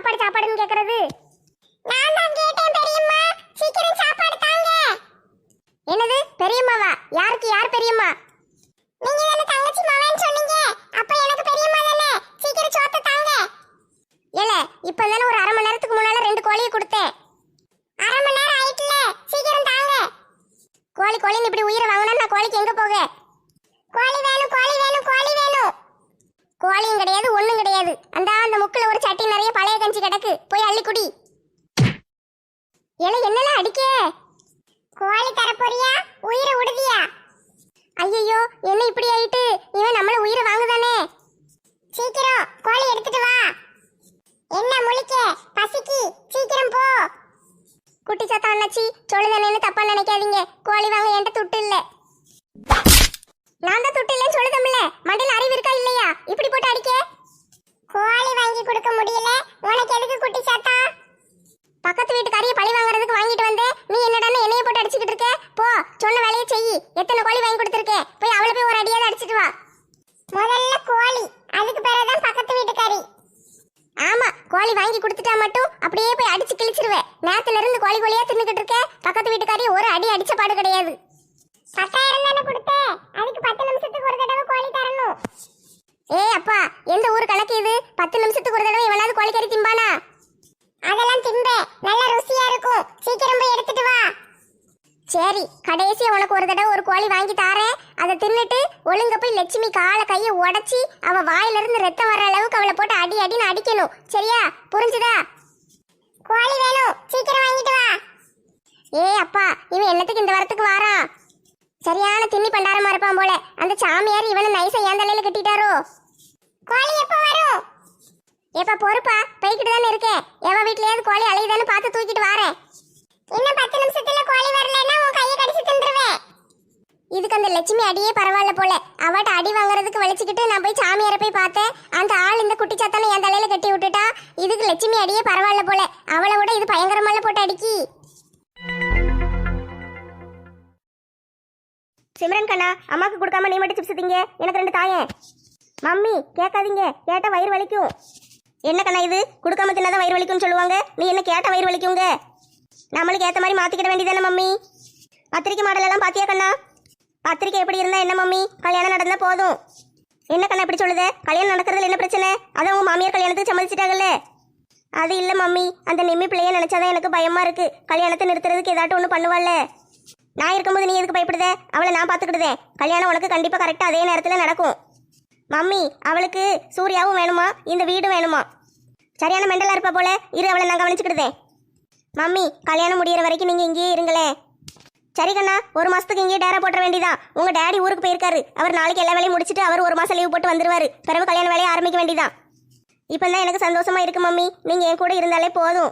ஐயையையையையே, யார் அது இப்படி சாப்பாடு சாப்பாடுன்னு கேக்குறது நான் தான் கேட்டேன் பெரியம்மா சீக்கிரம் சாப்பாடு தாங்க என்னது பெரியம்மாவா யாருக்கு யார் பெரியம்மா நீங்க தானே தங்கச்சி மாவன்னு சொன்னீங்க அப்ப எனக்கு பெரியம்மா தானே சீக்கிரம் சோத்த தாங்க ஏல இப்பதானே ஒரு அரை மணி நேரத்துக்கு முன்னால ரெண்டு கோழியை கொடுத்தேன் அரை மணி நேரம் ஆயிட்டுல சீக்கிரம் தாங்க கோழி கோழின்னு இப்படி உயிரை வாங்கினா நான் கோழிக்கு எங்க போக கோழி வேணும் கோழி வேணும் கோழி வேணும் கோழியும் கிடையாது ஒண்ணும் கிடையாது அந்த அந்த முக்குல ஒரு சட்டி நிறைய பழைய கஞ்சி கிடக்கு போய் அள்ளி குடி ஏல என்னலாம் அடிக்க? கோழி தரப்போறியா உயிரை விடுதியா ஐயோ என்ன இப்படி ஆயிட்டு. இவன் நம்மள உயிரை வாங்குதானே? சீக்கிரம் கோழி எடுத்துட்டு வா. என்ன முழிக்க? பசிக்கு. சீக்கிரம் போ. குட்டி சாத்தா அண்ணாச்சி சொல்லுதானேன்னு தப்பா நினைக்காதீங்க. கோழி வாங்க என்கிட்ட துட்டு இல்ல. நான் தான் துட்டு இல்லைன்னு சொல்லுதமில்ல மண்டையில் அறிவு இருக்கா இல்லையா? இப்படி போட்டு அடிக்க? கோழி வாங்கி கொடுக்க முடியல. உனக்கு எதுக்கு குட்டி சாத்தா பக்கத்து வீட்டுக்காரிய பழி வாங்குறதுக்கு வாங்கிட்டு வந்தேன் நீ என்னடா என்னைய போட்டு அடிச்சுக்கிட்டு இருக்க? போ சொன்ன வேலையை செய் எத்தனை கோழி வாங்கி கொடுத்துருக்கேன் போய் அவளை போய் ஒரு அடியாவது அடிச்சிட்டு வா. முதல்ல கோழி அதுக்கு பிறகுதான் பக்கத்து வீட்டுக்காரி. ஆமா கோழி வாங்கி கொடுத்துட்டா மட்டும் அப்படியே போய் அடிச்சு கிழிச்சிருவேன் நேத்துல இருந்து கோழி கோழியா தின்னுக்கிட்டு இருக்க. பக்கத்து வீட்டுக்காரி ஒரு அடி அடிச்ச பாடு கிடையாது. பத்தாயிரம் தானே கொடுத்தேன் அதுக்கு பத்து நிமிஷத்துக்கு ஒரு தடவை கோழி தரணும். ஏய் அப்பா எந்த ஊர் கணக்கு இது? பத்து நிமிஷத்துக்கு ஒரு தடவை எவனாவது கோழிக்கறி திம்பானா? அதெல்லாம் திம்ப நல்ல ருசியா இருக்கும். சீக்கிரம் போய் எடுத்துட்டு வா. சரி கடைசியா உனக்கு ஒரு தடவை ஒரு கோழி வாங்கி தாரேன். அதை தின்னுட்டு ஒழுங்க போய் லட்சுமி காலை கையை உடச்சி அவ வாயிலிருந்து ரத்தம் வர அளவுக்கு அவளை போட்டு அடி அடின்னு அடிக்கணும். சரியா? புரிஞ்சுதா? கோழி வேணும். சீக்கிரம் வாங்கிட்டு வா. ஏய் அப்பா இவன் என்னத்துக்கு இந்த வரத்துக்கு வாரான் சரியான திண்ணி பண்டாரமா இருப்பான் போல. அந்த சாமியார் இவனை நைஸா ஏன் தலையில கட்டிட்டாரோ? கோழி எப்போ வரும்? எப்ப பொறுப்பா. போய்கிட்டு தானே இருக்கேன் எவன் வீட்லயாவது கோழி அலையுதான்னு பார்த்து தூக்கிட்டு வாரேன் இன்னும் பத்து நிமிஷத்துல கோழி வரலன்னா உன் கையை கடிச்சு தின்றுவேன் இதுக்கு அந்த லட்சுமி அடியே பரவாயில்ல போல. அவட்ட அடி வாங்குறதுக்கு வலிச்சுக்கிட்டு நான் போய் சாமியாரை போய் பார்த்தேன். அந்த ஆள் இந்த குட்டி சாத்தான என் தலையில கட்டி விட்டுட்டா இதுக்கு லட்சுமி அடியே பரவாயில்ல போல. அவளை விட இது பயங்கரமால போட்டு அடிக்கி. சிம்ரன் கண்ணா அம்மாக்கு கொடுக்காம நீ மட்டும் சிப்ஸ் திங்க. எனக்கு ரெண்டு தாயேன் மம்மி கேட்காதீங்க. கேட்டால் வயிறு வலிக்கும். என்ன கண்ணா இது? கொடுக்காம தின்னாதான் வயிறு வலிக்கும்னு சொல்லுவாங்க. நீ என்ன கேட்ட வயிறு வலிக்குங்க? நம்மளுக்கு ஏற்ற மாதிரி மாத்திக்கிட வேண்டியதானே மம்மி? பத்திரிக்கை மாடல் எல்லாம் பாத்தியா கண்ணா? பத்திரிக்கை எப்படி இருந்தா என்ன மம்மி? கல்யாணம் நடந்தா போதும். என்ன கண்ணா இப்படி சொல்லுது? கல்யாணம் நடக்கிறதுல என்ன பிரச்சனை? அதான் உங்க மாமியார் கல்யாணத்துக்கு சம்மதிச்சிட்டாங்கல்ல? அது இல்ல மம்மி. அந்த நிம்மி பிள்ளைய நினைச்சாதான் எனக்கு பயமா இருக்கு. கல்யாணத்தை நிறுத்துறதுக்கு ஏதாட்டும் ஒன்று பண்ணுவாள்ல. நான் இருக்கும்போது நீ எதுக்கு பயப்படுத? அவளை நான் பார்த்துக்கிடுதேன் கல்யாணம் உனக்கு கண்டிப்பாக கரெக்டாக அதே நேரத்தில் நடக்கும். மம்மி அவளுக்கு சூர்யாவும் வேணுமா? இந்த வீடும் வேணுமா? சரியான மெண்டலாக இருப்பா போல. இரு அவளை நான் கவனிச்சுக்கிடுதேன் மம்மி கல்யாணம் முடியிற வரைக்கும் நீங்கள் இங்கேயே இருங்களேன் சரி கண்ணா ஒரு மாதத்துக்கு இங்கேயே டேரா போட்ட வேண்டியதான் உங்கள் டேடி ஊருக்கு போயிருக்காரு. அவர் நாளைக்கு எல்லா வேலையும் முடிச்சுட்டு அவர் ஒரு மாதம் லீவ் போட்டு வந்துருவார். பிறகு கல்யாண வேலையை ஆரம்பிக்க வேண்டியதான் இப்போ தான் எனக்கு சந்தோஷமாக இருக்கு மம்மி. நீங்கள் என் கூட இருந்தாலே போதும்.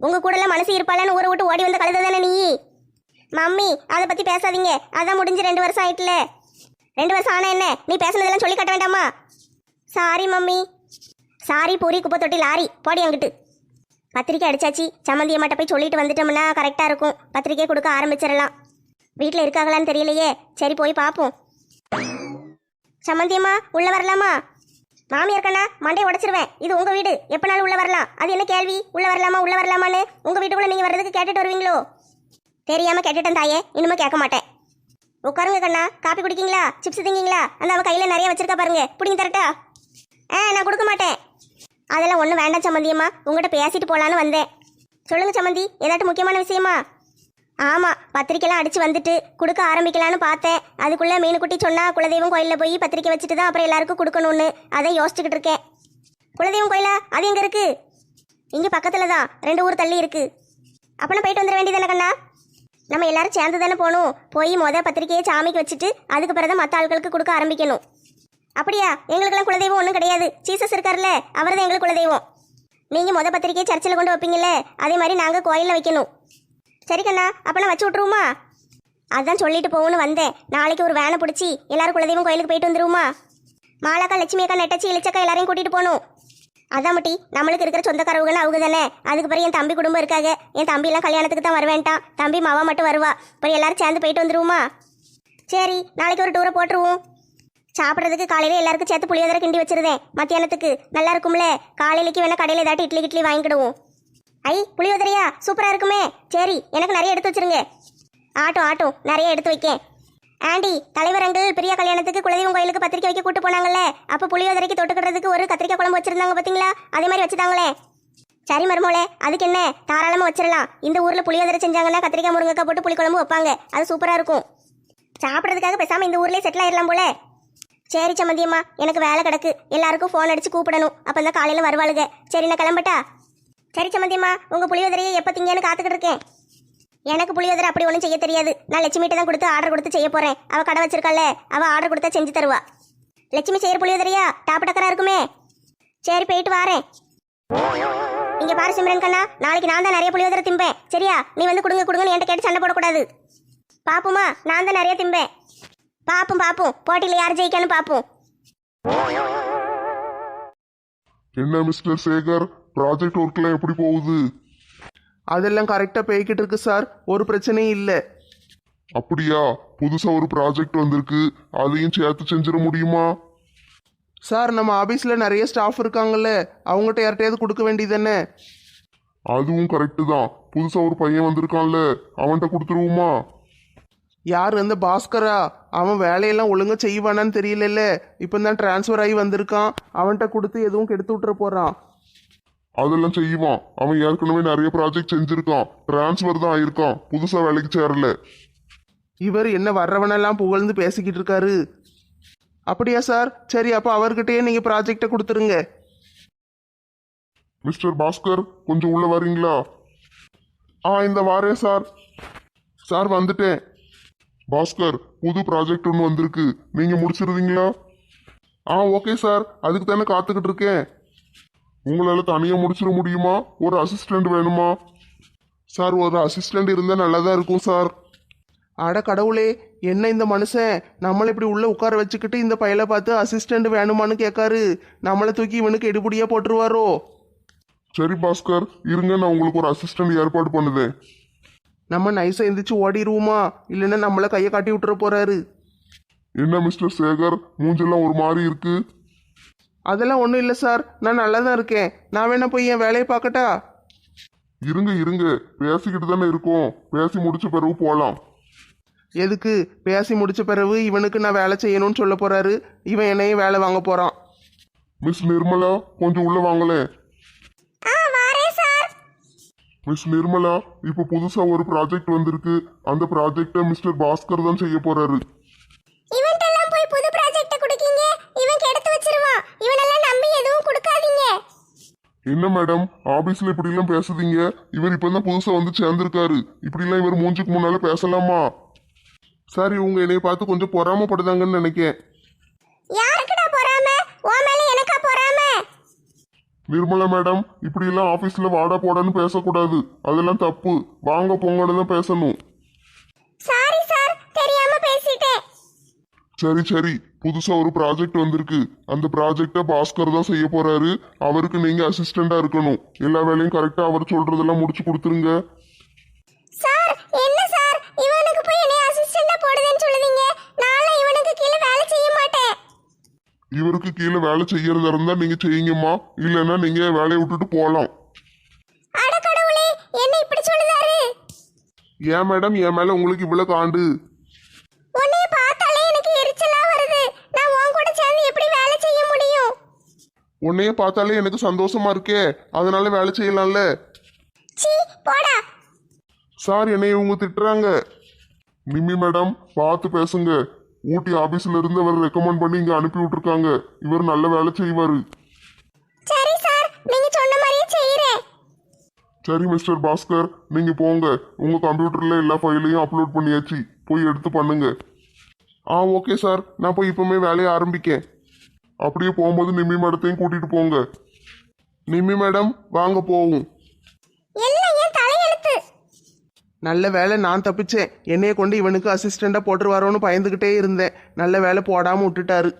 உங்கள் கூட மனசு இருப்பாளன்னு ஊரை விட்டு ஓடி வந்த கழுத தானே நீ மம்மி அதை பற்றி பேசாதீங்க. அதான் முடிஞ்சு ரெண்டு வருஷம் ஆயிட்டுல. ரெண்டு வருஷம் ஆனா என்ன? நீ பேசுனதெல்லாம் சொல்லி கட்ட வேண்டாமா? Sorry mummy. சாரி பூரி குப்பை தொட்டி லாரி. போடி அங்கிட்டு பத்திரிக்கை அடிச்சாச்சு. சம்மந்திய அம்மாட்ட போய் சொல்லிட்டு வந்துட்டோம்னா கரெக்டாக இருக்கும். பத்திரிக்கை கொடுக்க ஆரம்பிச்சிடலாம். வீட்டில் இருக்காங்களான்னு தெரியலையே. சரி போய் பார்ப்போம். சம்மந்தியம்மா உள்ளே உள்ள வரலாமா? மாமியார் கண்ணா மண்டையை உடச்சிருவேன். இது உங்க வீடு. எப்பனாலும் உள்ள வரலாம். அது என்ன கேள்வி? உள்ள வரலாமா உள்ள வரலாமான்னு உங்க வீட்டுக்குள்ள நீங்க வர்றதுக்கு கேட்டுட்டு வருவீங்களோ? தெரியாம கேட்டுட்டேன் தாயே. இனிமே கேட்க மாட்டேன். உட்காருங்க கண்ணா. காப்பி குடிக்கீங்களா? சிப்ஸ் திங்கிங்களா? அந்த அவள் கையில் நிறைய வச்சிருக்கா பாருங்க. பிடிங்க தரட்டா. ஆ நான் கொடுக்க மாட்டேன். அதெல்லாம் ஒன்றும் வேண்டாம் சம்மந்தியம்மா உங்கள்கிட்ட பேசிட்டு போகலான்னு வந்தேன். சொல்லுங்க சம்மந்தி ஏதாட்டும் முக்கியமான விஷயமா? ஆமாம் பத்திரிக்கைலாம் அடித்து வந்துட்டு கொடுக்க ஆரம்பிக்கலான்னு பார்த்தேன். அதுக்குள்ளே மீனுக்குட்டி சொன்னால் குலதெய்வம் கோயிலில் போய் பத்திரிக்கை வச்சுட்டு தான் அப்புறம் எல்லாருக்கும் கொடுக்கணும்னு. அதை யோசிச்சுக்கிட்டு இருக்கேன். குலதெய்வம் கோயிலா? அது எங்கே இருக்குது இங்கே பக்கத்தில் தான் ரெண்டு ஊர் தள்ளி இருக்குது அப்பனா போயிட்டு வந்துட வேண்டியதானே கண்ணா? நம்ம எல்லாரும் சேர்ந்து தானே போகணும். போய் மொதல் பத்திரிக்கையை சாமிக்கு வச்சுட்டு அதுக்கு பிறகு மற்ற ஆட்களுக்கு கொடுக்க ஆரம்பிக்கணும். அப்படியா? எங்களுக்கெல்லாம் குலதெய்வம் ஒன்றும் கிடையாது. ஜீசஸ் இருக்கார்ல அவர் தான் எங்களுக்கு குலதெய்வம். நீங்கள் மொதல் பத்திரிக்கையை சர்ச்சில் கொண்டு வைப்பீங்கல்ல அதே மாதிரி நாங்கள் கோயிலில் வைக்கணும். சரி கண்ணா அப்போ நான் வச்சு விட்ருவோமா அதான் சொல்லிட்டு போகணும்னு வந்தேன். நாளைக்கு ஒரு வேனை பிடிச்சி எல்லாரும் குலதெய்வம் கோயிலுக்கு போயிட்டு வந்துருவோமா? மாலாக்கா லட்சுமி அக்கா நெட்டச்சி இளிச்சக்கா எல்லாரையும் கூட்டிகிட்டு போகணும். அதான் முட்டி நம்மளுக்கு இருக்கிற சொந்தக்காரவுகள் அவங்க தானே அதுக்கு பிறகு என் தம்பி குடும்பம் இருக்காங்க என் தம்பி எல்லாம் கல்யாணத்துக்கு தான் வரவேண்டாம் தம்பி மாவா மட்டும் வருவா. அப்புறம் எல்லாரும் சேர்ந்து போயிட்டு வந்துருவோமா? சரி நாளைக்கு ஒரு டூரை போட்டுருவோம். சாப்பிட்றதுக்கு காலையில் எல்லாருக்கும் சேர்த்து புளியோதரை கிண்டி வச்சிருந்தேன் மத்தியானத்துக்கு நல்லா இருக்கும்ல? காலையிலக்கு வேணா கடையில் ஏதாட்டி இட்லி கிட்லி வாங்கிடுவோம் ஐ புளியோதரையா? சூப்பராக இருக்குமே. சரி எனக்கு நிறைய எடுத்து வச்சிருங்க. ஆட்டோ ஆட்டோ நிறைய எடுத்து வைக்கேன். ஆண்டி தலைவர் அங்கிள் பிரியா கல்யாணத்துக்கு குலதெய்வம் கோயிலுக்கு பத்திரிக்கை வைக்க கூட்டு போனாங்கல்ல. அப்போ புளியோதரைக்கு தொட்டுக்கிறதுக்கு ஒரு கத்திரிக்காய் குழம்பு வச்சிருந்தாங்க பாத்தீங்களா? அதே மாதிரி வச்சுட்டாங்களே. சரி மருமோளே அதுக்கு என்ன? தாராளமா வச்சிடலாம் இந்த ஊர்ல புளியோதரை செஞ்சாங்கன்னா கத்திரிக்காய் முருங்கைக்காய் போட்டு புளிக்குழம்பு வைப்பாங்க. அது சூப்பரா இருக்கும். சாப்பிட்றதுக்காக பேசாம இந்த ஊர்லயே செட்டில் ஆயிடலாம் போல. சரி சம்மந்தியம்மா எனக்கு வேலை கிடக்கு. எல்லாருக்கும் ஃபோன் அடிச்சு கூப்பிடணும். அப்போ தான் காலையில் வருவாளுங்க சரி நான் கிளம்பட்டா? சரி சம்மந்தியம்மா உங்கள் புளியோதரையை எப்போ திங்கன்னு காத்துக்கிட்டு இருக்கேன். எனக்கு புளியோதரை அப்படி ஒன்றும் செய்ய தெரியாது. நான் லட்சுமிகிட்ட தான் கொடுத்து ஆர்டர் கொடுத்து செய்ய போகிறேன் அவள் கடை வச்சிருக்காள் அவள் ஆர்டர் கொடுத்தா செஞ்சு தருவா. லட்சுமி செய்கிற புளியோதரையா? டாப் டக்கராக இருக்குமே. சரி போயிட்டு வாரேன். இங்கே பாரு சிம்ரன் கண்ணா நாளைக்கு நான் தான் நிறைய புளியோதரை திம்பேன். சரியா? நீ வந்து கொடுங்க கொடுங்கன்னு என்கிட்ட கேட்டு சண்டை போடக்கூடாது. பாப்புமா நான் தான் நிறைய திம்பேன். பாப்போம் பாப்போம் போட்டியில் யார் ஜெயிக்கான்னு பாப்போம். என்ன மிஸ்டர் சேகர்? ப்ராஜெக்ட் ஒர்க்லாம் எப்படி போகுது? அதெல்லாம் கரெக்டாக போய்கிட்டு இருக்கு சார் ஒரு பிரச்சனையும் இல்லை. அப்படியா? புதுசா ஒரு ப்ராஜெக்ட் வந்திருக்கு. அதையும் சேர்த்து செஞ்சிட முடியுமா? சார் நம்ம ஆஃபீஸில் நிறைய ஸ்டாஃப் இருக்காங்கல்ல. அவங்ககிட்ட யார்கிட்டயாவது கொடுக்க வேண்டியதானே அதுவும் கரெக்டு தான். புதுசா ஒரு பையன் வந்திருக்கான்ல. அவன்கிட்ட கொடுத்துருவோமா? யார் அந்த பாஸ்கரா? அவன் வேலையெல்லாம் ஒழுங்காக செய்வானான்னு தெரியலல்ல. இப்போ தான் ட்ரான்ஸ்ஃபர் ஆகி வந்திருக்கான். அவன்கிட்ட கொடுத்து எதுவும் கெடுத்து விட்டுற போகிறான் அதெல்லாம் செய்வான். அவன் ஏற்கனவே நிறைய ப்ராஜெக்ட் செஞ்சிருக்கான். டிரான்ஸ்ஃபர் தான் ஆயிருக்கான். புதுசா வேலைக்கு சேரல. இவர் என்ன வர்றவனெல்லாம் புகழ்ந்து பேசிக்கிட்டு இருக்காரு? அப்படியா சார்? சரி அப்போ அவர்கிட்டயே நீங்கள் ப்ராஜெக்டை கொடுத்துருங்க. மிஸ்டர் பாஸ்கர் கொஞ்சம் உள்ள வரீங்களா? ஆ இந்த வாரேன் சார். சார் வந்துட்டேன். பாஸ்கர் புது ப்ராஜெக்ட் ஒன்று வந்திருக்கு. நீங்க முடிச்சிருந்தீங்களா ஆ ஓகே சார். அதுக்கு தானே காத்துக்கிட்டு இருக்கேன். உங்களால தனியாக முடிச்சிட முடியுமா? ஒரு அசிஸ்டன்ட் வேணுமா? சார் ஒரு அசிஸ்டன்ட் இருந்தால் நல்லா தான் இருக்கும் சார் அட கடவுளே என்ன இந்த மனுஷன்? நம்மளை இப்படி உள்ள உட்கார வச்சுக்கிட்டு இந்த பையலை பார்த்து அசிஸ்டண்ட் வேணுமான்னு கேட்காரு. நம்மளை தூக்கி இவனுக்கு எடுபடியாக போட்டுருவாரோ? சரி பாஸ்கர் இருங்க நான் உங்களுக்கு ஒரு அசிஸ்டன்ட் ஏற்பாடு பண்ணுதேன். நம்ம நைஸாக எந்திரிச்சு ஓடிடுவோமா இல்லைன்னா நம்மளை கையை காட்டி விட்டுற போறாரு. என்ன மிஸ்டர் சேகர்? மூஞ்செல்லாம் ஒரு மாதிரி இருக்கு. அதெல்லாம் ஒன்றும் இல்லை சார். நான் நல்லா தான் இருக்கேன். நான் வேணா போய் என் வேலையை பார்க்கட்டா? இருங்க இருங்க. பேசிக்கிட்டு தானே இருக்கோம். பேசி முடிச்ச பிறகு போகலாம் எதுக்கு? பேசி முடிச்ச பிறகு இவனுக்கு நான் வேலை செய்யணும்னு சொல்ல போறாரு. இவன் என்னையும் வேலை வாங்க போறான். மிஸ் நிர்மலா கொஞ்சம் உள்ள வாங்களேன் ஆ வாரேன் சார். மிஸ் நிர்மலா இப்போ புதுசா ஒரு ப்ராஜெக்ட் வந்திருக்கு. அந்த ப்ராஜெக்டை மிஸ்டர் பாஸ்கர் தான் செய்ய போறாரு இவன்ட்டெல்லாம் போய் புது ப்ராஜெக்ட் கொடுக்கீங்க இவன் கெடுத்து வச்சிருவான் இவனெல்லாம் நம்பி எதுவும் கொடுக்காதீங்க என்ன மேடம் ஆபீஸ்ல இப்படி எல்லாம் பேசுதீங்க. இவர் இப்பதான் புதுசா வந்து சேர்ந்திருக்காரு. இப்படி எல்லாம் இவர் மூஞ்சுக்கு முன்னால பேசலாமா? சார் இவங்க என்னைய பார்த்து கொஞ்சம் பொறாமப்படுதாங்கன்னு நினைக்கேன். யாருக்குடா பொறாம? உன் மேல எனக்கா பொறாம? நிர்மலா மேடம் இப்படி எல்லாம் ஆபீஸ்ல வாடா போடான்னு பேசக்கூடாது. அதெல்லாம் தப்பு. வாங்க போங்கன்னு தான் பேசணும் சாரி சார் தெரியாம பேசிட்டேன் சரி சரி. புதுசா ஒரு ப்ராஜெக்ட் வந்திருக்கு. அந்த ப்ராஜெக்டை பாஸ்கர் தான் செய்ய போறாரு. அவருக்கு நீங்க அசிஸ்டண்டா இருக்கணும். எல்லா வேலையும் கரெக்டா அவர் சொல்றதெல்லாம் முடிச்சு கொடுத்துருங்க. சார் என்ன சார்? இவனுக்கு போய் என்னை அசிஸ்டண்டா போடுதுன்னு சொல்லுவீங்க நான்லாம் இவனுக்கு கீழே வேலை செய்ய மாட்டேன். இவருக்கு கீழே வேலை செய்யறதா இருந்தா நீங்க செய்யுங்கம்மா. இல்லைன்னா நீங்க வேலையை விட்டுட்டு போகலாம். அட கடவுளே என்ன இப்படி சொல்லுதாரு? ஏன் மேடம்? என் மேல உங்களுக்கு இவ்வளவு காண்டு உன்னைய பார்த்தாலே எனக்கு எரிச்சலா வருது நான் உன் கூட சேர்ந்து எப்படி வேலை செய்ய முடியும் உன்னைய பார்த்தாலே எனக்கு சந்தோஷமா இருக்கே. அதனால வேலை செய்யலாம்ல. சீ போடா. சார் என்னை இவங்க திட்டுறாங்க. நிம்மி மேடம் பார்த்து பேசுங்க. ஊட்டி ஆபீஸ்ல இருந்து அவர் ரெக்கமெண்ட் பண்ணி இங்க அனுப்பி விட்டுருக்காங்க. இவர் நல்ல வேலை செய்வாரு. சரி சார் நீங்க சொன்ன மாதிரியே செய்யறேன் சரி மிஸ்டர் பாஸ்கர் நீங்க போங்க. உங்க கம்ப்யூட்டர்ல எல்லா ஃபைலையும் அப்லோட் பண்ணியாச்சு. போய் எடுத்து பண்ணுங்க. Ah okay sir. நான் போய் இப்பவுமே வேலையை ஆரம்பிக்கேன். அப்படியே போகும்போது நிம்மி மேடத்தையும் கூட்டிட்டு போங்க. நிம்மி மேடம் வாங்க போவோம். நல்ல வேலை நான் தப்பிச்சேன். என்னைய கொண்டு இவனுக்கு அசிஸ்டண்டா போட்டுருவாரோன்னு பயந்துகிட்டே இருந்தேன். நல்ல வேலை போடாம விட்டுட்டாரு.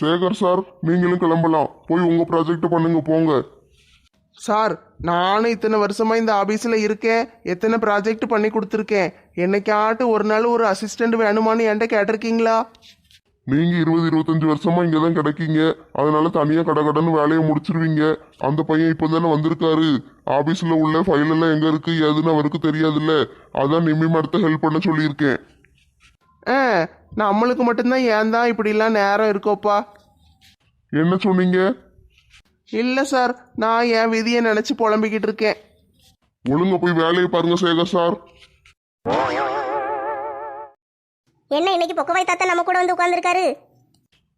சேகர் சார் நீங்களும் கிளம்பலாம். போய் உங்க ப்ராஜெக்ட் பண்ணுங்க போங்க. சார் நானும் இத்தனை வருஷமா இந்த ஆபீஸ்ல இருக்கேன். எத்தனை ப்ராஜெக்ட் பண்ணி கொடுத்துருக்கேன். என்னைக்காட்டு ஒரு நாள் ஒரு அசிஸ்டண்ட் வேணுமான்னு என்கிட்ட கேட்டிருக்கீங்களா? நீங்க இருபது இருபத்தஞ்சு வருஷமா இங்க தான் கிடைக்கீங்க. அதனால தனியா கடை கடன் வேலையை முடிச்சிருவீங்க. அந்த பையன் இப்போ தானே வந்திருக்காரு ஆபீஸ்ல உள்ள ஃபைல் எல்லாம் எங்க இருக்கு ஏதுன்னு அவருக்கு தெரியாதுல்ல. அதான் நிம்மி மரத்தை ஹெல்ப் பண்ண சொல்லியிருக்கேன். ஆ நம்மளுக்கு மட்டும்தான் ஏன் தான் இப்படிலாம் நேரம் இருக்கோப்பா? என்ன சொன்னீங்க? இல்லை சார் நான் என் விதியை நினச்சி புலம்பிக்கிட்டு இருக்கேன். ஒழுங்கா போய் வேலையை பாருங்க சேகர் சார் என்ன இன்னைக்கு பொக்கவாய் தாத்தா நம்ம கூட வந்து உட்காந்துருக்காரு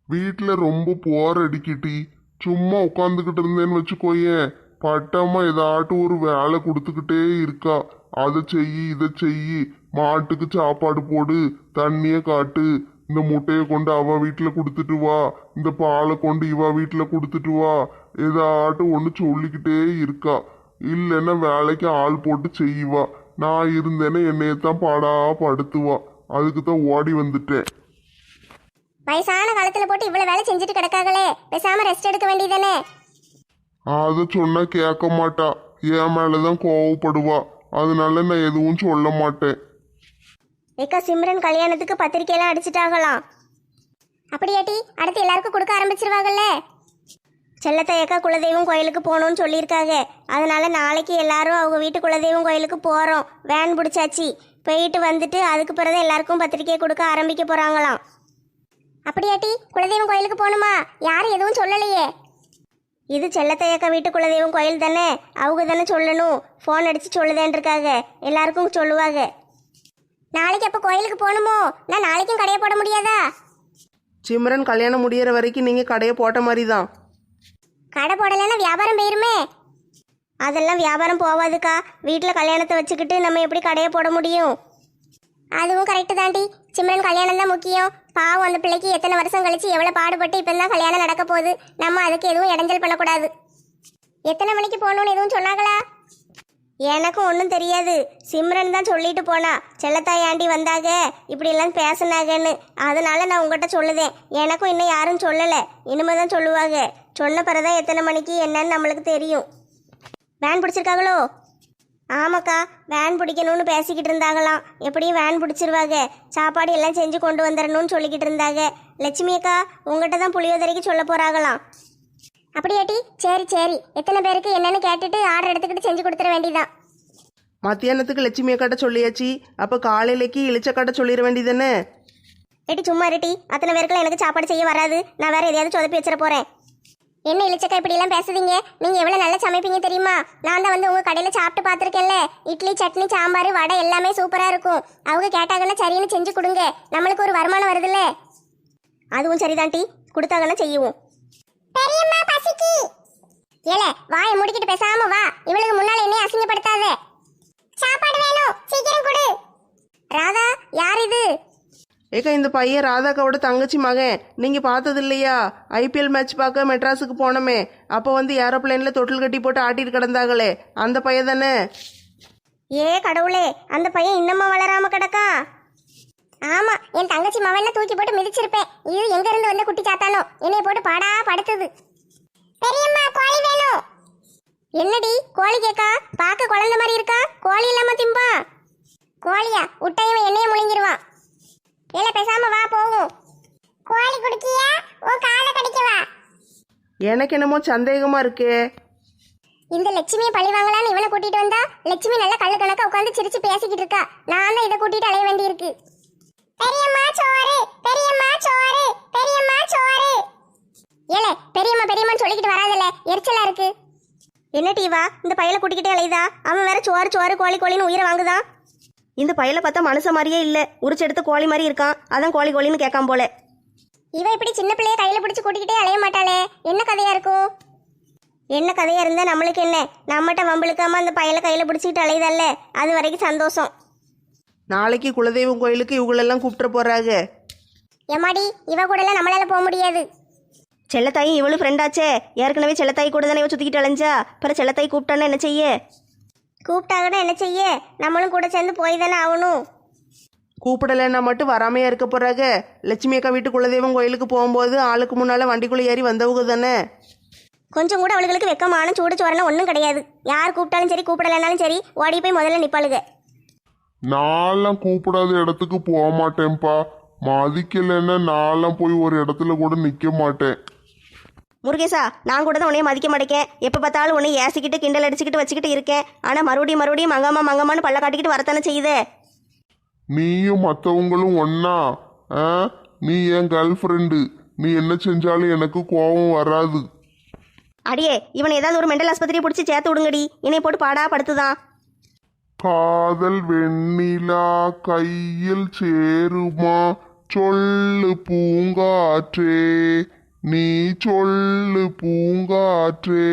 வீட்டில் ரொம்ப போர் அடிக்கிட்டி. சும்மா உட்காந்துக்கிட்டு இருந்தேன்னு வச்சுக்கோயேன் பட்டமா ஏதாட்டும் ஒரு வேலை கொடுத்துக்கிட்டே இருக்கா. அதை செய் இதை செய் மாட்டுக்கு சாப்பாடு போடு தண்ணியை காட்டு இந்த முட்டையை கொண்டு அவ வீட்டில் கொடுத்துட்டு வா இந்த பாலை கொண்டு இவ வீட்டில் கொடுத்துட்டு வா ஏதாட்டும் ஒன்று சொல்லிக்கிட்டே இருக்கா. இல்லைன்னா வேலைக்கு ஆள் போட்டு செய்வா. நான் இருந்தேன்னா என்னையத்தான் பாடா படுத்துவா. அதுக்கு தான் ஓடி வந்துட்டேன். வயசான காலத்துல போட்டு இவ்வளவு வேலை செஞ்சுட்டு கிடக்காங்களே. பேசாம ரெஸ்ட் எடுக்க வேண்டியதானே அதை சொன்னா கேட்க மாட்டா. என் மேலதான் கோவப்படுவா. அதனால நான் எதுவும் சொல்ல மாட்டேன். ஏக்கா சிம்ரன் கல்யாணத்துக்கு பத்திரிக்கையெல்லாம் அடிச்சிட்டாகலாம் அப்படியாட்டி அடுத்து எல்லாருக்கும் கொடுக்க ஆரம்பிச்சிருவாங்கல்ல? செல்லத்தை ஏக்கா குலதெய்வம் கோயிலுக்கு போகணும்னு சொல்லியிருக்காங்க. அதனால நாளைக்கு எல்லாரும் அவங்க வீட்டு குலதெய்வம் கோயிலுக்கு போகிறோம் வேன் பிடிச்சாச்சு. போயிட்டு வந்துட்டு அதுக்கு பிறகு எல்லாருக்கும் பத்திரிக்கை கொடுக்க ஆரம்பிக்க போகிறாங்களாம் அப்படியாட்டி குலதெய்வம் கோயிலுக்கு போகணுமா? யாரும் எதுவும் சொல்லலையே. இது செல்லத்தையக்கா வீட்டு குலதெய்வம் கோயில் தானே? அவங்க தானே சொல்லணும். ஃபோன் அடித்து சொல்லுதேன் இருக்காங்க எல்லாருக்கும் சொல்லுவாங்க. நாளைக்கு அப்போ கோயிலுக்கு போகணுமோ? நான் நாளைக்கும் கடையை போட முடியாதா? சிம்ரன் கல்யாணம் முடியிற வரைக்கும் நீங்கள் கடையை போட்ட மாதிரி தான் கடை போடலைன்னா வியாபாரம் போயிருமே. அதெல்லாம் வியாபாரம் போவாதுக்கா. வீட்டில் கல்யாணத்தை வச்சுக்கிட்டு நம்ம எப்படி கடையை போட முடியும்? அதுவும் கரெக்டு தாண்டி. சிம்ரன் கல்யாணம் தான் முக்கியம். பாவம் அந்த பிள்ளைக்கு எத்தனை வருஷம் கழிச்சு எவ்வளோ பாடுபட்டு இப்போ தான் கல்யாணம் நடக்க போகுது. நம்ம அதுக்கு எதுவும் இடைஞ்சல் பண்ணக்கூடாது. எத்தனை மணிக்கு போகணும்னு எதுவும் சொன்னாங்களா? எனக்கும் ஒன்றும் தெரியாது. சிம்ரன் தான் சொல்லிட்டு போனா. செல்லத்தாயாண்டி வந்தாங்க. இப்படியெல்லாம் பேசினாங்கன்னு. அதனால நான் உங்கள்கிட்ட சொல்லுதேன். எனக்கும் இன்னும் யாரும் சொல்லலை. இனிமே தான் சொல்லுவாங்க. சொன்ன பிறதான் எத்தனை மணிக்கு என்னன்னு நம்மளுக்கு தெரியும். வேன் பிடிச்சிருக்காங்களோ? ஆமாக்கா வேன் பிடிக்கணும்னு பேசிக்கிட்டு இருந்தாங்களாம். எப்படியும் வேன் பிடிச்சிருவாங்க. சாப்பாடு எல்லாம் செஞ்சு கொண்டு வந்துடணும்னு சொல்லிக்கிட்டு இருந்தாங்க. லட்சுமி அக்கா உங்ககிட்ட தான் புளியோதரைக்கு சொல்ல போறாங்களாம். அப்படியாட்டி சரி சரி. எத்தனை பேருக்கு என்னன்னு கேட்டுட்டு ஆர்டர் எடுத்துக்கிட்டு செஞ்சு கொடுத்துட வேண்டியதான் மத்தியானத்துக்கு லட்சுமி அக்காட்ட சொல்லியாச்சு. அப்போ காலையிலைக்கு இளிச்சக்காட்ட சொல்லிட வேண்டியதானே ஏட்டி சும்மா இருட்டி அத்தனை பேருக்குலாம் எனக்கு சாப்பாடு செய்ய வராது. நான் வேற எதையாவது சொதப்பி வச்சிட போறேன். என்ன இளிச்சக்கா இப்படி எல்லாம் பேசுதீங்க? நீங்க எவ்வளவு நல்லா சமைப்பீங்க தெரியுமா? நான் தான் வந்து உங்க கடையில சாப்பிட்டு பார்த்துருக்கேன்ல. இட்லி சட்னி சாம்பார் வடை எல்லாமே சூப்பரா இருக்கும். அவங்க கேட்டாங்கன்னா சரின்னு செஞ்சு கொடுங்க. நம்மளுக்கு ஒரு வருமானம் வருதுல்ல. அதுவும் சரிதான் டி. கொடுத்தாங்கன்னா செய்யுவோம் பெரியம்மா பசிக்கு. ஏல வாயை முடிக்கிட்டு பேசாம வா. இவளுக்கு முன்னால என்னைய அசிங்கப்படுத்தாத. சாப்பாடு வேணும். சீக்கிரம் கொடு. ராதா யார் இது? ஏக்கா இந்த பையன் ராதாக்காவோட தங்கச்சி மகன். நீங்கள் பார்த்தது இல்லையா ஐபிஎல் மேட்ச் பார்க்க மெட்ராஸுக்கு போனோமே. அப்போ வந்து ஏரோப்ளேனில் தொட்டில் கட்டி போட்டு ஆட்டிட்டு கிடந்தாங்களே. அந்த பையன் தானே? ஏ கடவுளே அந்த பையன் இன்னமும் வளராம கிடக்கா? ஆமா என் தங்கச்சி மவன்ல தூக்கி போட்டு மிதிச்சிருப்பேன். இது எங்க இருந்து வந்த குட்டி சாத்தானோ? என்னைய போட்டு பாடா படுத்தது. பெரியம்மா கோழி வேணும். என்னடி கோழி கேக்கா? பார்க்க குழந்தை மாதிரி இருக்கா? கோழி இல்லாம திம்பா? கோழியா உட்டையவன் என்னைய முழுங்கிருவான். இல்ல பேசாம வா போவோம். கோழி குடுக்கியா? உன் காலை கடிக்கவா எனக்கு என்னமோ சந்தேகமாக இருக்கே. இந்த லட்சுமியை பழி வாங்கலான்னு இவனை கூட்டிட்டு வந்தா லட்சுமி நல்ல கல்லு கணக்கா உட்காந்து சிரிச்சு பேசிக்கிட்டு இருக்கா. நான் தான் இதை கூட்டிட்டு அலைய வேண்டியிருக்கு. பெரியம்மா சோறு பெரியம்மா சோறு பெரியம்மா சோறு. ஏலே பெரியம்மா பெரியம்மான்னு சொல்லிக்கிட்டு வராதல்ல எரிச்சலா இருக்கு. என்ன டீவா இந்த பையலை கூட்டிக்கிட்டே அலையுதா? அவன் வேற சோறு சோறு கோழி கோழின்னு உயிரை வாங்குதான். இந்த பையலை பார்த்தா மனுஷ மாதிரியே இல்ல. உரிச்செடுத்த கோழி மாதிரி இருக்கான். அதான் கோழி கோழின்னு கேட்காம போல. இவ இப்படி சின்ன பிள்ளைய கையில பிடிச்சு கூட்டிக்கிட்டே அலைய மாட்டாளே. என்ன கதையா இருக்கும்? என்ன கதையா இருந்தா நம்மளுக்கு என்ன? நம்மகிட்ட வம்பிழுக்காம அந்த பையலை கையில பிடிச்சிக்கிட்டு அலையுதல்ல. அது வரைக்கும் சந்தோஷம். நாளைக்கு குலதெய்வம் கோயிலுக்கு இவங்களெல்லாம் கூப்பிட்டு போகிறாங்க எம்மாடி இவ கூட எல்லாம் நம்மளால போக முடியாது. செல்லத்தாயும் இவளும் ஃப்ரெண்டாச்சே ஏற்கனவே செல்லத்தாய் கூட தானே இவ சுத்திக்கிட்டு அலைஞ்சா? அப்புறம் செல்லத்தாய் கூப்பிட்டான்னா என்ன செய்ய? கூப்பிட்டாங்கன்னா என்ன செய்ய? நம்மளும் கூட சேர்ந்து போய் தானே ஆகணும். கூப்பிடலைன்னா மட்டும் வராமையா இருக்க போகிறாங்க லட்சுமி அக்கா வீட்டு குலதெய்வம் கோயிலுக்கு போகும்போது ஆளுக்கு முன்னால் வண்டிக்குள்ளே ஏறி வந்தவங்க தானே? கொஞ்சம் கூட அவளுகளுக்கு வெக்கமான சூடு சோறனா ஒன்றும் கிடையாது. யார் கூப்பிட்டாலும் சரி கூப்பிடலைனாலும் சரி ஓடி போய் முதல்ல நிப்பாளுக. நான்லாம் கூப்பிடாத இடத்துக்கு போக மாட்டேன்ப்பா. மதிக்கலைன்னா நான்லாம் போய் ஒரு இடத்துல கூட நிக்க மாட்டேன். முருகேசா நான் கூட தான் உன்னைய மதிக்க மாட்டேன் எப்போ பார்த்தாலும் உன்னை ஏசிக்கிட்டு கிண்டல் அடிச்சுக்கிட்டு வச்சுக்கிட்டு இருக்கேன். ஆனால் மறுபடியும் மறுபடியும் மங்கம்மா மங்கம்மான்னு பல்ல காட்டிக்கிட்டு வரத்தானே செய்யுதே? நீயும் மற்றவங்களும் ஒன்னா ஆ? நீ என் கேர்ள் ஃப்ரெண்டு நீ என்ன செஞ்சாலும் எனக்கு கோபம் வராது. அடியே இவனை ஏதாவது ஒரு மெண்டல் ஆஸ்பத்திரியை பிடிச்சி சேர்த்து விடுங்கடி. என்னை போட்டு பாடா படுத்துதான். காதல் வெண்ணிலா கையில் சேருமா? சொல்லு பூங்காற்றே. நீ சொல்லு பூங்காற்றே.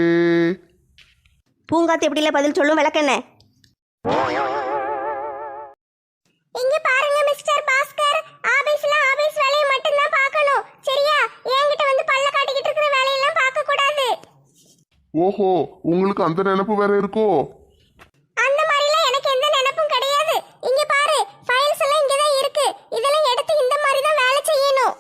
பூங்காத்து எப்படில பதில் சொல்லும்? விளக்கென்ன இங்க பாருங்க மிஸ்டர் பாஸ்கர். ஆபீஸ்ல ஆபீஸ் வேலையை மட்டும் தான் பார்க்கணும். சரியா? என்கிட்ட வந்து பல்ல காட்டிக்கிட்டு இருக்கிற வேலையெல்லாம் பார்க்க கூடாது ஓஹோ உங்களுக்கு அந்த நினைப்பு வேற இருக்கோ? அந்த மாதிரிலாம் எனக்கு எந்த நினைப்பும் கிடையாது. இங்க பாரு ஃபைல்ஸ் எல்லாம் இங்க தான் இருக்கு. இதெல்லாம் எடுத்து இந்த மாதிரி தான் வேலை செய்யணும்.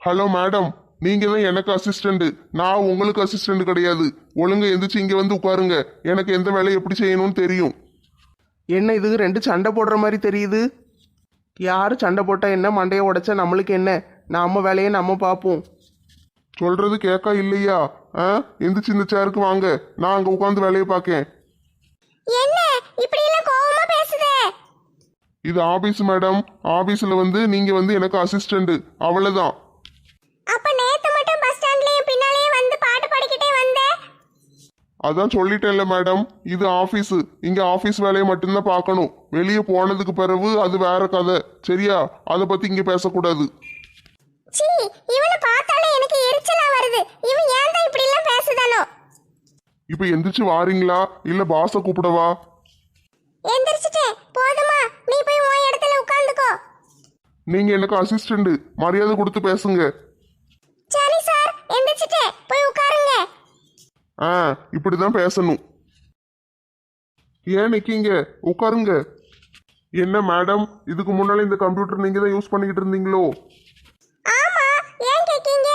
Hello madam. நீங்க தான் எனக்கு அசிஸ்டண்ட் நான் உங்களுக்கு அசிஸ்டண்ட் கிடையாது. ஒழுங்கா எந்திரிச்சு இங்க வந்து உட்காருங்க. எனக்கு எந்த வேலையை எப்படி செய்யணும்னு தெரியும். என்ன இது? ரெண்டு சண்டை போடுற மாதிரி தெரியுது. யார் சண்டை போட்டா என்ன? மண்டையை உடைச்சா நம்மளுக்கு என்ன? நம்ம வேலையை நம்ம பார்ப்போம். சொல்றது கேட்கா இல்லையா? ஆ? எந்திரிச்சு இந்த சேருக்கு வாங்க. நான் அங்க உட்காந்து வேலையை பார்க்கேன். என்ன? இப்படி எல்லாம் கோவமா பேசுதே? இது ஆபீஸ் மேடம் ஆபீஸ்ல வந்து நீங்க வந்து எனக்கு அசிஸ்டண்ட் அவ்வளவுதான் அப்ப நேத்து மட்டும் பஸ் ஸ்டாண்ட்லயும் பின்னாலேயே வந்து பாட்டு பாடிக்கிட்டே வந்த அதான் சொல்லிட்டேன்ல மேடம் இது ஆபீஸ் இங்க ஆபீஸ் வேலையை மட்டும்தான் பார்க்கணும். வெளியே போனதுக்கு பிறகு அது வேற கதை. சரியா? அதை பத்தி இங்க பேசக்கூடாது. சீ இவனை பார்த்தாலே எனக்கு எரிச்சலா வருது. இவன் ஏன் தான் இப்படி எல்லாம் பேசுதானோ? இப்ப எந்திரிச்சு வாரீங்களா? இல்ல பாஸ கூப்பிடவா? எந்திரிச்சிட்டேன். போதுமா. நீ போய் உன் இடத்துல உட்கார்ந்துக்கோ நீங்க எனக்கு அசிஸ்டண்ட் மரியாதை கொடுத்து பேசுங்க சரி சார் எந்திரிச்சிட்டேன் போய் உட்காருங்க ஆ. இப்படிதான் பேசணும். ஏன் நிக்கீங்க? உட்காருங்க. என்ன மேடம் இதுக்கு முன்னால இந்த கம்ப்யூட்டர் நீங்க தான் யூஸ் பண்ணிக்கிட்டு இருந்தீங்களோ? ஆமா ஏன் கேக்கீங்க?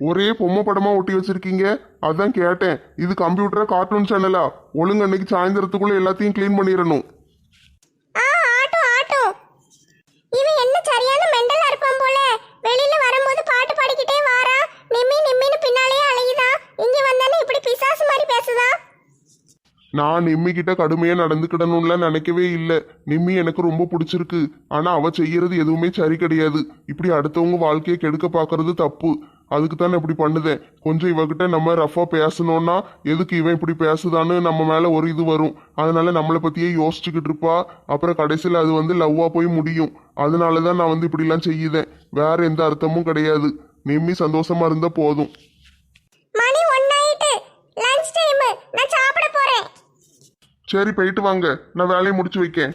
ஒரே பொம்மை படமா ஒட்டி வச்சிருக்கீங்க. அதான் கேட்டேன். இது கம்ப்யூட்டரா கார்ட்டூன் சேனலா ஒழுங்கு அன்னைக்கு சாயந்தரத்துக்குள்ள எல்லாத்தையும் க்ளீன் பண்ணிடணும் ஆ ஆட்டும் ஆட்டும் இவன் என்ன சரியான மெண்டலா இருப்பான் போல வெளியில வரும்போது பாட்டு பாடிக்கிட்டே வாரா நிம்மி நிம்மின்னு பின்னாலேயே அலையுதான் இங்க வந்தானே இப்படி பிசாசு மாதிரி பேசுதான் நான் நிம்மி கிட்ட கடுமையா நடந்துக்கிடணும்லாம் நினைக்கவே இல்லை. நிம்மி எனக்கு ரொம்ப பிடிச்சிருக்கு. ஆனா அவ செய்யறது எதுவுமே சரி கிடையாது. இப்படி அடுத்தவங்க வாழ்க்கையை கெடுக்க பார்க்கறது தப்பு. அதுக்கு தான் இப்படி பண்ணுதேன் கொஞ்சம் இவகிட்ட நம்ம ரஃபா பேசணும்னா எதுக்கு இவன் இப்படி பேசுதான்னு நம்ம மேல ஒரு இது வரும். அதனால நம்மளை பத்தியே யோசிச்சுக்கிட்டு இருப்பா. அப்புறம் கடைசியில் அது வந்து லவ்வா போய் முடியும். அதனால தான் நான் வந்து இப்படிலாம் செய்யுதேன். வேற எந்த அர்த்தமும் கிடையாது. நிம்மி சந்தோஷமா இருந்தா போதும் மணி ஒன்னாயிட்டு லஞ்ச் டைம் நான் சாப்பிட போறேன் சரி போயிட்டு வாங்க. நான் வேலையை முடிச்சு வைக்கேன்.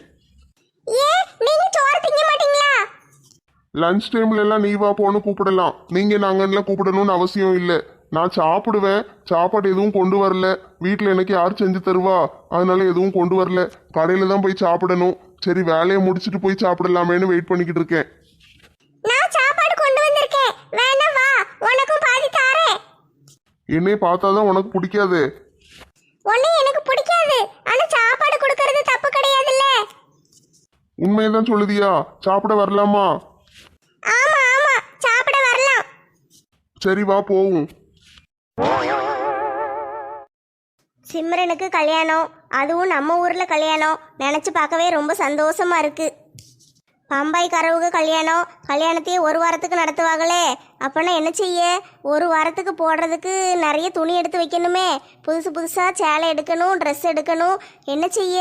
லஞ்ச் டைம்ல எல்லாம் நீ வா போன்னு கூப்பிடலாம். நீங்க நாங்கெல்லாம் கூப்பிடணும்னு அவசியம் இல்லை. நான் சாப்பிடுவேன். சாப்பாடு எதுவும் கொண்டு வரல. வீட்டில் எனக்கு யார் செஞ்சு தருவா? அதனால எதுவும் கொண்டு வரல. கடையில தான் போய் சாப்பிடணும். சரி வேலையை முடிச்சுட்டு போய் சாப்பிடலாமேன்னு வெயிட் பண்ணிக்கிட்டு இருக்கேன். நான் சாப்பாடு கொண்டு வந்திருக்கேன். வேணா வா. உனக்கும் பாதி தாரேன். என்னைய பார்த்தா தான் உனக்கு பிடிக்காது. எனக்கு பிடிக்காது ஆனா சாப்பாடு கொடுக்கறது தப்பு கிடையாதுல்ல? உண்மையை தான் சொல்லுதியா? சாப்பிட வரலாமா? ஆமா ஆமா. சாப்பிட வரலாம். சரி வா போவோம். சிம்ரனுக்கு கல்யாணம். அதுவும் நம்ம ஊர்ல கல்யாணம். நினைச்சு பார்க்கவே ரொம்ப சந்தோஷமா இருக்கு. பம்பாய் கரவுக்கு கல்யாணம். கல்யாணத்தையே ஒரு வாரத்துக்கு நடத்துவாங்களே. அப்போனா என்ன செய்ய? ஒரு வாரத்துக்கு போடுறதுக்கு நிறைய துணி எடுத்து வைக்கணுமே. புதுசு புதுசாக சேலை எடுக்கணும் ட்ரெஸ் எடுக்கணும். என்ன செய்ய?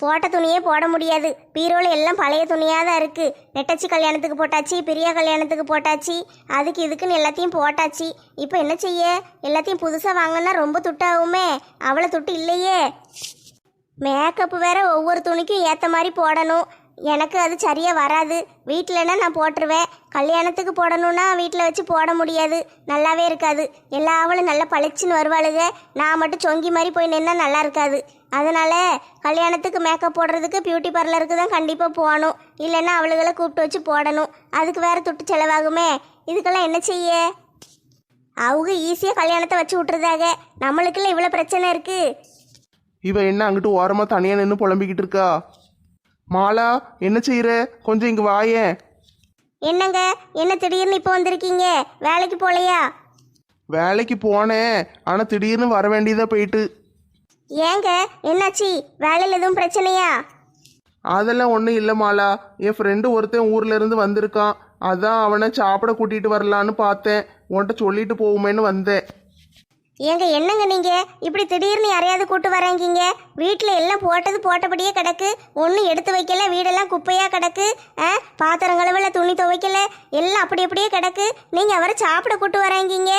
போட்ட துணியே போட முடியாது. பீரோவில் எல்லாம் பழைய துணியாக தான் இருக்குது நெட்டச்சி கல்யாணத்துக்கு போட்டாச்சு பிரியா கல்யாணத்துக்கு போட்டாச்சு அதுக்கு இதுக்குன்னு எல்லாத்தையும் போட்டாச்சு. இப்போ என்ன செய்ய? எல்லாத்தையும் புதுசாக வாங்கினா ரொம்ப துட்டாகுமே. அவ்வளோ துட்டு இல்லையே. மேக்கப் வேற ஒவ்வொரு துணிக்கும் ஏற்ற மாதிரி போடணும். எனக்கு அது சரியாக வராது. வீட்டிலனா நான் போட்டுருவேன். கல்யாணத்துக்கு போடணும்னா வீட்டில் வச்சு போட முடியாது. நல்லாவே இருக்காது. எல்லா அவளும் நல்லா பளிச்சுன்னு வருவாளுங்க நான் மட்டும் சொங்கி மாதிரி போய் நின்னா நல்லா இருக்காது. அதனால கல்யாணத்துக்கு மேக்கப் போடுறதுக்கு பியூட்டி பார்லருக்கு தான் கண்டிப்பாக போகணும். இல்லைன்னா அவளுகளை கூப்பிட்டு வச்சு போடணும். அதுக்கு வேறு துட்டு செலவாகுமே. இதுக்கெல்லாம் என்ன செய்ய? அவங்க ஈஸியாக கல்யாணத்தை வச்சு விட்டுறதாக. நம்மளுக்குள்ள இவ்வளோ பிரச்சனை இருக்குது இவ என்ன அங்கிட்டு ஓரமாக தனியாக நின்று புலம்பிக்கிட்டு இருக்கா? மாலா என்ன செய்யற கொஞ்சம் இங்க வாயேன். என்னங்க? என்ன திடீர்னு இப்போ வந்திருக்கீங்க? வேலைக்கு போகலையா வேலைக்கு போனேன். ஆனா திடீர்னு வர வேண்டியதா போயிட்டு. ஏங்க? என்னாச்சு? வேலையில் எதுவும் பிரச்சனையா? அதெல்லாம் ஒன்றும் இல்லை மாலா. என் ஃப்ரெண்டு ஒருத்தன் ஊர்ல இருந்து வந்திருக்கான். அதான் அவனை சாப்பிட கூட்டிட்டு வரலான்னு பார்த்தேன். உன்கிட்ட சொல்லிட்டு போவோமேன்னு வந்தேன். ஏங்க என்னங்க நீங்க? இப்படி திடீர்னு யாரையாவது கூட்டு வராங்கீங்க வீட்டில் எல்லாம் போட்டது போட்டபடியே கிடக்கு. ஒன்றும் எடுத்து வைக்கல வீடெல்லாம் குப்பையா கிடக்கு. ஆ பாத்திரம் கழுவல துணி துவைக்கல எல்லாம் அப்படி அப்படியே கிடக்கு. நீங்க அவரை சாப்பிட கூட்டு வராங்கீங்க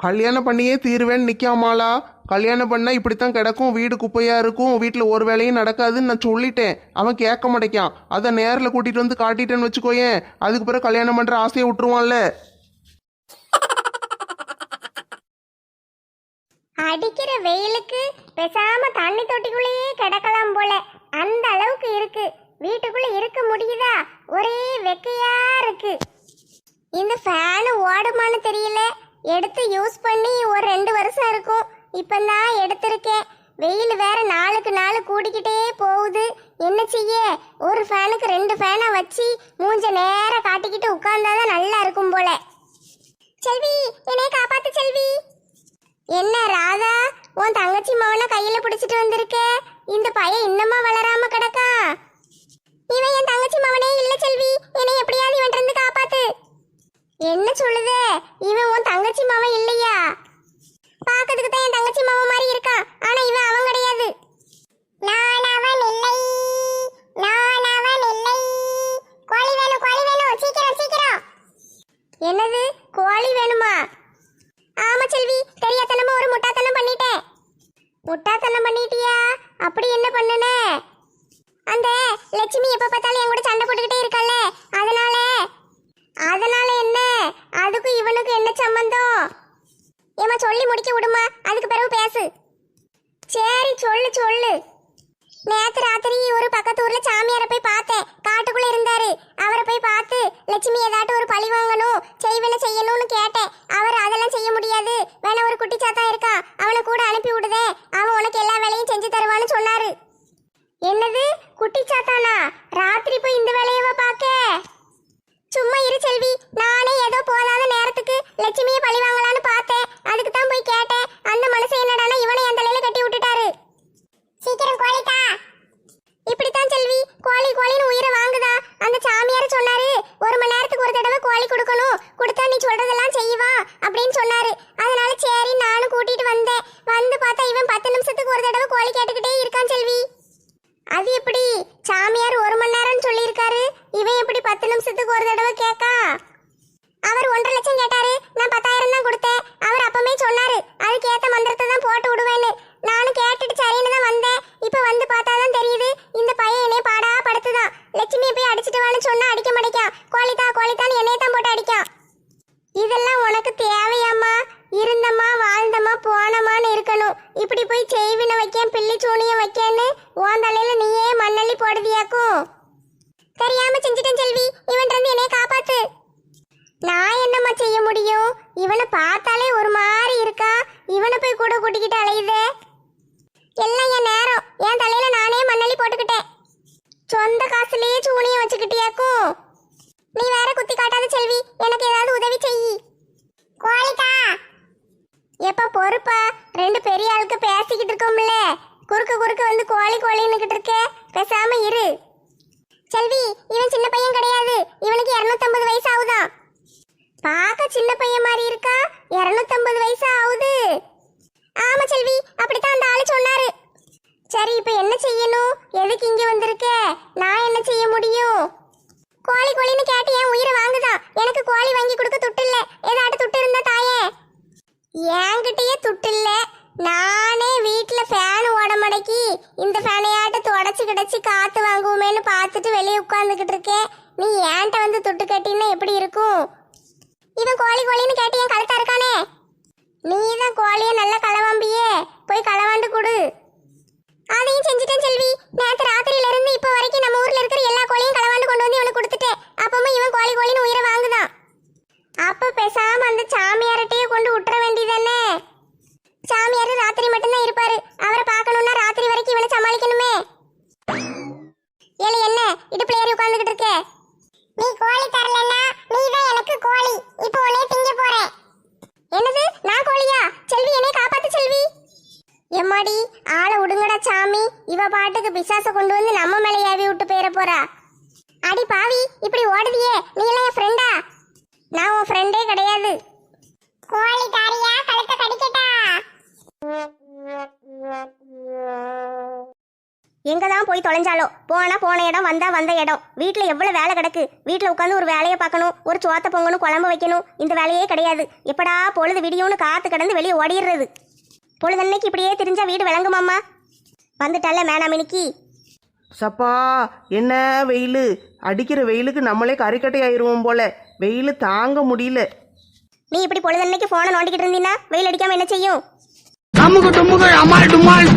கல்யாணம் பண்ணியே தீருவேன்னு நிற்காமாலா கல்யாணம் பண்ணா இப்படித்தான் கிடக்கும். வீடு குப்பையாக இருக்கும். வீட்டில் ஒரு வேலையும் நடக்காதுன்னு நான் சொல்லிட்டேன். அவன் கேட்க மாட்டேக்கான் அதை நேரில் கூட்டிகிட்டு வந்து காட்டிட்டேன்னு வச்சுக்கோயேன். அதுக்கு பிறகு கல்யாணம் பண்ணுற ஆசையை விட்டுருவான்ல. அடிக்கிற வெயிலுக்கு பேசாம தண்ணி தொட்டிக்குள்ளேயே கிடக்கலாம் போல. அந்த அளவுக்கு இருக்கு. வீட்டுக்குள்ள இருக்க முடியுதா? ஒரே வெக்கையா இருக்கு. இந்த ஃபேனு ஓடுமான்னு தெரியல. எடுத்து யூஸ் பண்ணி ஒரு ரெண்டு வருஷம் இருக்கும். இப்போ தான் எடுத்திருக்கேன். வெயில் வேற நாளுக்கு நாள் கூடிக்கிட்டே போகுது. என்ன செய்ய? ஒரு ஃபேனுக்கு ரெண்டு ஃபேனை வச்சு மூஞ்ச நேரம் காட்டிக்கிட்டு உட்கார்ந்தாதான் நல்லா இருக்கும் போல. செல்வி என்னைய காப்பாத்து செல்வி. என்ன ராதா உன் தங்கச்சி மவனை கையில பிடிச்சிட்டு வந்திருக்க? இந்த பையன் இன்னமா வளராம கிடக்கா? இவன் என் தங்கச்சி மவனே இல்ல செல்வி. என்னை எப்படியாவது இவன் இருந்து காப்பாத்து. என்ன சொல்லுதே? இவன் உன் தங்கச்சி மவன் இல்லையா? பாக்கிறதுக்கு தான் என் தங்கச்சி மவன் மாதிரி இருக்கான். ஆனா இவன் அவன் கிடையாது. நான் அவன் இல்லை. நான் அவன் இல்லை. கோழி வேணும் கோழி வேணும். சீக்கிரம் சீக்கிரம். என்னது? கோழி வேணுமா? ஆமா செல்வி தெரியாதனமா ஒரு முட்டாத்தனம் பண்ணிட்டேன் முட்டாத்தனம் பண்ணிட்டியா? அப்படி என்ன பண்ணுன? அந்த லட்சுமி எப்ப பார்த்தாலும் என் கூட சண்டை போட்டுக்கிட்டே இருக்கால அதனால? அதனால என்ன? அதுக்கும் இவனுக்கு என்ன சம்பந்தம்? ஏமா சொல்லி முடிக்க விடுமா? அதுக்கு பிறகு பேசு. சரி சொல்லு சொல்லு. நேத்து ராத்திரி ஒரு பக்கத்து ஊர்ல சாமியாரை போய் பார்த்தேன். காட்டுக்குள்ள இருந்தாரு. அவரை போய் பார்த்து லட்சுமி ஏதாட்டும் ஒரு பழி வாங்கணும். செய்வன செய்யணும்னு கேட்டேன். அவர் அதெல்லாம் செய்ய முடியாது. வேணா ஒரு குட்டி சாத்தா இருக்கா? அவனை கூட அனுப்பி விடுதே அவன் உனக்கு எல்லா வேலையும் செஞ்சு தருவான்னு சொன்னாரு. என்னது? குட்டி சாத்தானா? ராத்திரி போய் இந்த வேலையவா பார்க்க? சும்மா இரு செல்வி. நானே ஏதோ போதாத நேரத்துக்கு லட்சுமியை பழி வாங்கலான்னு பார்த்தேன். அதுக்கு தான் போய் கேட்டேன். அந்த மனுஷன் என்னடானா இவனை என் தலையில கட்டி விட்டுட்டாரு. சீக்கிரம் கோழிக்கா. இப்படித்தான் செல்வி கோழி கோழின்னு உயிரை வாங்குதா. அந்த சாமியார் சொன்னாரு ஒரு மணி நேரத்துக்கு ஒரு தடவை கோழி கொடுக்கணும். கொடுத்தா நீ சொல்றதெல்லாம் செய்வா அப்படின்னு சொன்னாரு அதனால சரி நானும் கூட்டிட்டு வந்தேன் வந்து பார்த்தா இவன் பத்து நிமிஷத்துக்கு ஒரு தடவை கோழி கேட்டுக்கிட்டே இருக்கான் செல்வி அது எப்படி சாமியார் ஒரு மணி நேரம்னு சொல்லியிருக்காரு இவன் எப்படி பத்து நிமிஷத்துக்கு ஒரு தடவை கேட்கா அவர் ஒன்றரை லட்சம் கேட்டாரு நான் பத்தாயிரம் தான் கொடுத்தேன் அவர் அப்பமே சொன்னாரு அதுக்கு ஏத்த மந்திரத்தை தான் போட்டு விடுவேன்னு நானும் கேட்டுட்டு சரின்னு தான் வந்தேன் இப்ப வந்து பார்த்தாதான் தெரியுது இந்த பையன் என்னைய பாடா படுத்துதான் லட்சுமியை போய் அடிச்சிட்டு வான்னு சொன்னா அடிக்க மாட்டேக்கான் கோழித்தா கோழித்தான்னு என்னைய தான் போட்டு அடிக்கான் இதெல்லாம் உனக்கு தேவையாம்மா இருந்தம்மா வாழ்ந்தம்மா போனமான்னு இருக்கணும் இப்படி போய் செய்வின வைக்கேன் பில்லி சூனியம் வைக்கேன்னு உன் தலையில நீயே மண்ணள்ளி போடுதியாக்கும் தெரியாம செஞ்சுட்டேன் செல்வி இவன் இருந்து என்னைய காப்பாத்து நான் என்னம்மா செய்ய முடியும் இவனை பார்த்தாலே ஒரு மாதிரி இருக்கா இவனை போய் கூட கூட்டிக்கிட்டு அலையுதே எல்லாம் என் நேரம் என் தலையில நானே மண்ணள்ளி போட்டுக்கிட்டேன் சொந்த காசுலயே சூனியம் வச்சுக்கிட்டியாக்கும் நீ வேற குத்தி காட்டாத செல்வி எனக்கு ஏதாவது உதவி செய் கோழிக்கா எப்ப பொறுப்பா ரெண்டு பெரிய ஆளுக்கு பேசிக்கிட்டு இருக்கோம்ல குறுக்க குறுக்க வந்து கோழி கோழின்னுகிட்டு இருக்க பேசாம இரு செல்வி இவன் சின்ன பையன் கிடையாது இவனுக்கு இருநூத்தம்பது வயசு ஆகுதான் பார்க்க சின்ன பையன் மாதிரி இருக்கா இருநூத்தம்பது வயசு ஆகுது ஆமா செல்வி அப்படித்தான் அந்த ஆளு சொன்னாரு சரி இப்ப என்ன செய்யணும் எதுக்கு இங்க வந்திருக்க நான் என்ன செய்ய முடியும் கோழி கோழின்னு கேட்டு என் உயிரை வாங்குதான் எனக்கு கோழி வாங்கி கொடுக்க துட்டு இல்ல ஏதாட்டு துட்டு இருந்தா தாயே என்கிட்டயே துட்டு இல்ல. நானே வீட்டுல ஃபேன் உடம்படக்கி இந்த ஃபேனையாட்ட தொடச்சு கிடச்சி காத்து வாங்குவோமேன்னு பார்த்துட்டு வெளியே உட்காந்துக்கிட்டு இருக்கேன். நீ ஏன்ட்ட வந்து துட்டு கட்டினா எப்படி இருக்கும்? இவன் கோழி கோழின்னு கேட்டு என் கழுத்தா இருக்கானே? நீ தான் கோழிய நல்லா களவாம்பியே. போய் களவாண்டு கொடு. அதையும் செஞ்சுட்டேன் செல்வி. நேற்று ராத்திரியில இருந்து இப்போ வரைக்கும் நம்ம ஊர்ல இருக்கிற எல்லா கோழியும் களவாண்டு கொண்டு வந்து இவனுக்கு கொடுத்துட்டேன். அப்பவும் இவன் கோழி கோழின்னு உயிரை வாங்குதான். அப்ப பேசாம அந்த சாமியார்கிட்டயே கொண்டு விட்டுற வேண்டியதானே? சாமியார் ராத்திரி மட்டும்தான் இருப்பாரு. அவரை பார்க்கணும்னா ராத்திரி வரைக்கும் இவனை சமாளிக்கணுமே. ஏல என்ன? இடுப்புல ஏறி உட்கார்ந்துகிட்டு இருக்கே? நீ கோழி தரலன்னா நீ தான் எனக்கு கோழி. இப்போ உன்னை திங்க போறேன். என்னது? நான் கோழியா? செல்வி என்னை காப்பாத்து செல்வி. எம்மாடி ஆளை விடுங்கடா சாமி. இவ பாட்டுக்கு பிசாச கொண்டு வந்து நம்ம மேல ஏவி விட்டு போயிட போறா. அடி பாவி இப்படி ஓடுதியே. நீ எல்லாம் என் ஃப்ரெண்டா நான் உன் ஃப்ரெண்டே கிடையாது. கோழி தாரியா கழுத்தை கடிக்கட்டா? எங்க தான் போய் தொலைஞ்சாலோ போனா போன இடம் வந்தா வந்த இடம். வீட்டில் எவ்வளோ வேலை கிடக்கு? வீட்டில் உட்காந்து ஒரு வேலையை பார்க்கணும் ஒரு சோத்த பொங்கணும் குழம்பு வைக்கணும். இந்த வேலையே கிடையாது. எப்படா பொழுது விடியும்னு காத்து கிடந்து வெளியே ஓடிடுறது? பொழுதன்னைக்கு இப்படியே தெரிஞ்சா வீடு விளங்குமாம்மா? வந்துட்டல்ல மேனாமினிக்கு. சப்பா என்ன வெயில்? அடிக்கிற வெயிலுக்கு நம்மளே கறிக்கட்டை ஆயிடுவோம் போல. வெயில் தாங்க முடியல. நீ இப்படி பொழுதன்னைக்கு ஃபோனை நோண்டிக்கிட்டு இருந்தீன்னா வெயில் அடிக்காம என்ன செய்யும்? அமுகு டுமுகு அமால் டுமால்.